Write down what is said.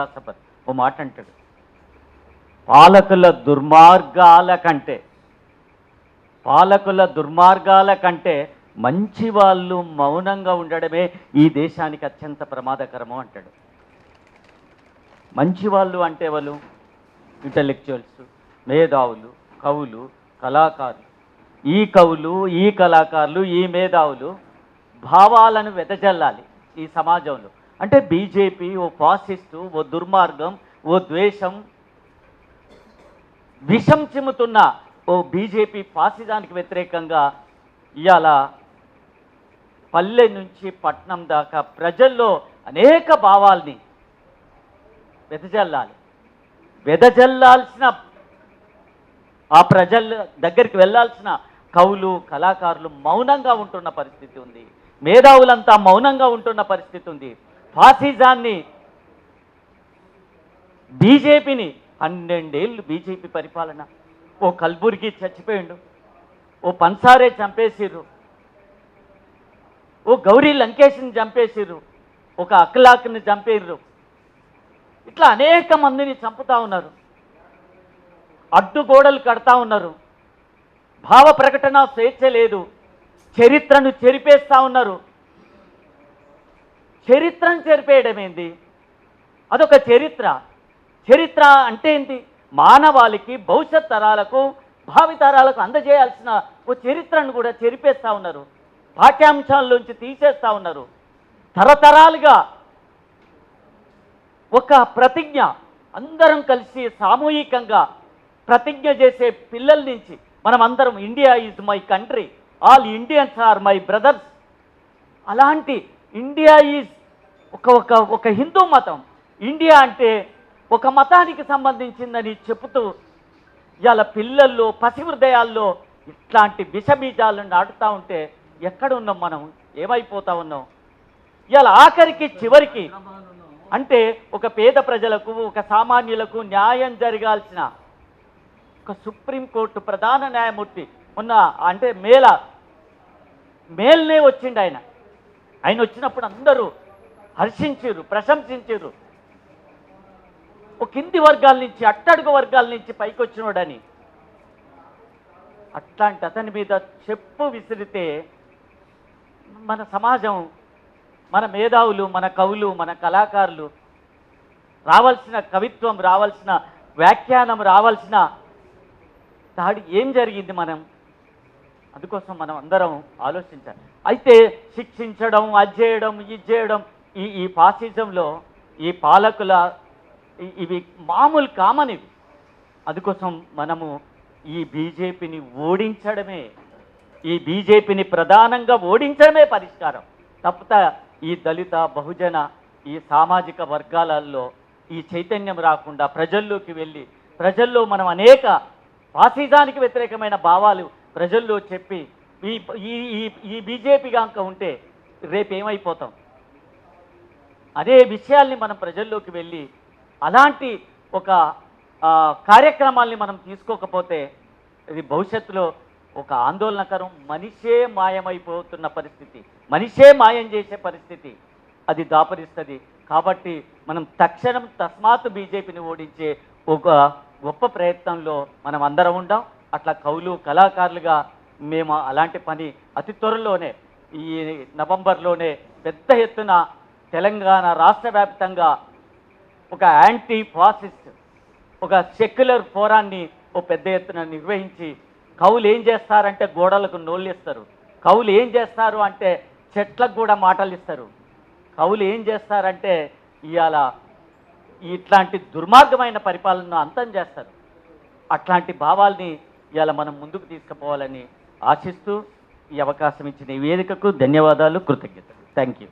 Philosopher ఓ మాట అంటాడు పాలకుల దుర్మార్గాల కంటే పాలకుల దుర్మార్గాల కంటే మంచి వాళ్ళు మౌనంగా ఉండడమే ఈ దేశానికి అత్యంత ప్రమాదకరము అంటాడు. మంచి వాళ్ళు అంటే వాళ్ళు ఇంటలెక్చువల్స్ మేధావులు కవులు కళాకారులు. ఈ కవులు ఈ కళాకారులు ఈ మేధావులు భావాలను వెదజల్లాలి ఈ సమాజంలో. అంటే బీజేపీ ఓ ఫాసిస్టు ఓ దుర్మార్గం ఓ ద్వేషం విషం చిమ్ముతున్న ఓ బీజేపీ ఫాసిజానికి వ్యతిరేకంగా ఇవాళ పల్లె నుంచి పట్నం దాకా ప్రజల్లో అనేక భావాల్ని వెదజల్లాలి. వెదజల్లాల్సిన ఆ ప్రజల దగ్గరికి వెళ్ళాల్సిన కవులు కళాకారులు మౌనంగా ఉంటున్న పరిస్థితి ఉంది. మేధావులంతా మౌనంగా ఉంటున్న పరిస్థితి ఉంది. ఫాసిజాన్ని బీజేపీని పన్నెండేళ్ళు బీజేపీ పరిపాలన. ఓ కల్బుర్గి చచ్చిపోయిండు. ఓ పన్సారే చంపేసిర్రు. ఓ గౌరీ లంకేష్ని చంపేసిర్రు. ఒక అఖలాక్ని చంపేర్రు ఇట్లా అనేక మందిని చంపుతా ఉన్నారు. అడ్డుగోడలు కడతా ఉన్నారు. భావ ప్రకటన స్వేచ్ఛ లేదు. చరిత్రను చెరిపేస్తా ఉన్నారు. చరిత్రను చెరిపేయడం ఏంది? అదొక చరిత్ర. చరిత్ర అంటే ఏంటి మానవాళికి భవిష్యత్ తరాలకు భావితరాలకు అందజేయాల్సిన ఓ చరిత్రను కూడా చెరిపేస్తూ ఉన్నారు. పాఠ్యాంశాల్లోంచి తీసేస్తా ఉన్నారు. తరతరాలుగా ఒక ప్రతిజ్ఞ అందరం కలిసి సామూహికంగా ప్రతిజ్ఞ చేసే పిల్లల నుంచి మనం అందరం India is my country all Indians are my brothers అలాంటి ఇండియా ఈజ్ ఒక ఒక ఒక హిందూ మతం ఇండియా అంటే ఒక మతానికి సంబంధించిందని చెబుతూ ఇవాళ పిల్లల్లో పసి హృదయాల్లో ఇట్లాంటి విషబీజాలను నాటుతూ ఉంటే ఎక్కడ ఉన్నాం మనం? ఏమైపోతా ఉన్నాం? ఇవాళ ఆఖరికి చివరికి అంటే ఒక పేద ప్రజలకు ఒక సామాన్యులకు న్యాయం జరగాల్సిన ఒక సుప్రీంకోర్టు ప్రధాన న్యాయమూర్తి ఉన్న అంటే మేల మేల్నే వచ్చిండు ఆయన. ఆయన వచ్చినప్పుడు అందరూ హర్షించారు ప్రశంసించారు ఒక కింది వర్గాల నుంచి అట్టడుగు వర్గాల నుంచి పైకి వచ్చినోడని అట్లాంటి అతని మీద చెప్పు విసిరితే మన సమాజం మన మేధావులు మన కవులు మన కళాకారులు రావాల్సిన కవిత్వం రావాల్సిన వ్యాఖ్యానం రావాల్సిన దాడి ఏం జరిగింది మనం? అందుకోసం మనం అందరం ఆలోచించాలి. అయితే శిక్షించడం అది చేయడం ఇది చేయడం ఈ ఈ ఫాసిజంలో ఈ పాలకుల ఇవి మామూలు కామన్ ఇవి. అందుకోసం మనము ఈ బీజేపీని ఓడించడమే ఈ బీజేపీని ప్రధానంగా ఓడించడమే పరిష్కారం. తప్పత ఈ దళిత బహుజన ఈ సామాజిక వర్గాలలో ఈ చైతన్యం రాకుండా ప్రజల్లోకి వెళ్ళి ప్రజల్లో మనం అనేక ఫాసిజానికి వ్యతిరేకమైన భావాలు ప్రజల్లో చెప్పి ఈ ఈ ఈ- ఈ బీజేపీ కనుక ఉంటే రేపు ఏమైపోతాం అదే విషయాల్ని మనం ప్రజల్లోకి వెళ్ళి అలాంటి ఒక కార్యక్రమాల్ని మనం తీసుకోకపోతే ఇది భవిష్యత్తులో ఒక ఆందోళనకరం మనిషే మాయమైపోతున్న పరిస్థితి. మనిషే మాయం చేసే పరిస్థితి అది దాపరిస్తుంది. కాబట్టి మనం తక్షణం తస్మాత్ బీజేపీని ఓడించే ఒక గొప్ప ప్రయత్నంలో మనం అందరం ఉండాం. అట్లా కవులు కళాకారులుగా మేము అలాంటి పని అతి త్వరలోనే ఈ నవంబర్లోనే పెద్ద ఎత్తున తెలంగాణ రాష్ట్ర వ్యాప్తంగా ఒక యాంటీ ఫాసిస్ట్ ఒక సెక్యులర్ ఫోరాన్ని ఓ పెద్ద ఎత్తున నిర్వహించి కవులు ఏం చేస్తారంటే గోడలకు నోళ్ళిస్తారు కవులు ఏం చేస్తారు అంటే చెట్లకు కూడా మాటలు ఇస్తారు. కవులు ఏం చేస్తారంటే ఇవాళ ఇట్లాంటి దుర్మార్గమైన పరిపాలనను అంతం చేస్తారు. అట్లాంటి భావాల్ని ఇవాళ మనం ముందుకు తీసుకుపోవాలని ఆశిస్తూ ఈ అవకాశం ఇచ్చిన ఈ వేదికకు ధన్యవాదాలు కృతజ్ఞతలు. Thank you